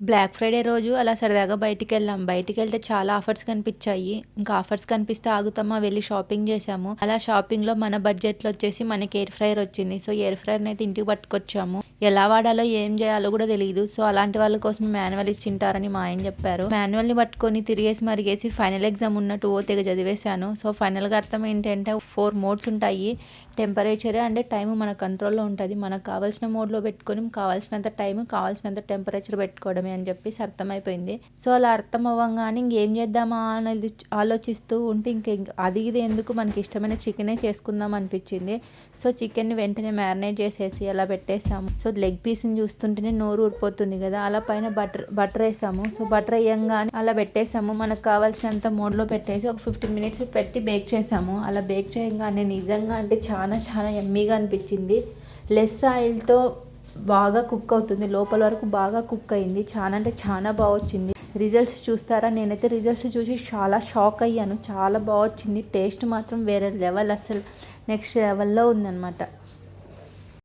Black Friday రోజు అలా సరదాగా బయటికి వెళ్ళాం బయటికి వెళ్తే చాలా ఆఫర్స్ కనిపించాయి. ఇంకా ఆఫర్స్ కనిపిస్తే ఆగుతామా వెళ్ళి షాపింగ్ చేసాము అలా షాపింగ్లో మన బడ్జెట్లో వచ్చేసి మనకి ఎయిర్ ఫ్రైయర్ వచ్చింది. సో ఎయిర్ ఫ్రైయర్ అయితే ఇంటికి పట్టుకొచ్చాము. ఎలా వాడాలో ఏం చేయాలో కూడా తెలియదు సో అలాంటి వాళ్ళ కోసం మాన్యువల్ ఇచ్చింటారని మా ఆయన చెప్పారు. మాన్యువల్ని పట్టుకొని తిరిగేసి మరిగేసి ఫైనల్ ఎగ్జామ్ ఉన్నట్టు ఓ తెగ చదివేశాను. సో ఫైనల్గా అర్థం ఏంటంటే ఫోర్ మోడ్స్ ఉంటాయి. టెంపరేచర్ అంటే టైం మన కంట్రోల్లో ఉంటుంది. మనకు కావాల్సిన మోడ్లో పెట్టుకొని కావాల్సినంత టైం కావాల్సినంత టెంపరేచర్ పెట్టుకోవడమే అని చెప్పేసి అర్థమైపోయింది. సో అలా అర్థం అవ్వగానే ఇంకేం చేద్దామా అనేది ఆలోచిస్తూ ఉంటే ఇంక అది ఇది ఎందుకు మనకి ఇష్టమైన చికెనే చేసుకుందాం అనిపించింది. సో చికెన్ని వెంటనే మ్యారినేట్ చేసేసి అలా పెట్టేసాము సో సో లెగ్ పీస్ని చూస్తుంటేనే నోరు ఊరిపోతుంది కదా. అలా పైన బటర్ బటర్ వేసాము. సో బటర్ వేయంగానే అలా పెట్టేసాము. మనకు కావాల్సినంత మోడ్లో పెట్టేసి ఒక ఫిఫ్టీన్ మినిట్స్ పెట్టి బేక్ చేసాము. అలా బేక్ చేయగానే నిజంగా అంటే చాలా చాలా ఎమ్మీగా అనిపించింది. లెస్ ఆయిల్తో బాగా కుక్ అవుతుంది. లోపల వరకు బాగా కుక్ అయింది. చాలా అంటే చాలా బాగా వచ్చింది. రిజల్ట్స్ చూస్తారా? నేనైతే రిజల్ట్స్ చూసి చాలా షాక్ అయ్యాను. చాలా బాగా వచ్చింది. టేస్ట్ మాత్రం వేరే లెవెల్ అసలు. నెక్స్ట్ లెవెల్లో ఉందన్నమాట.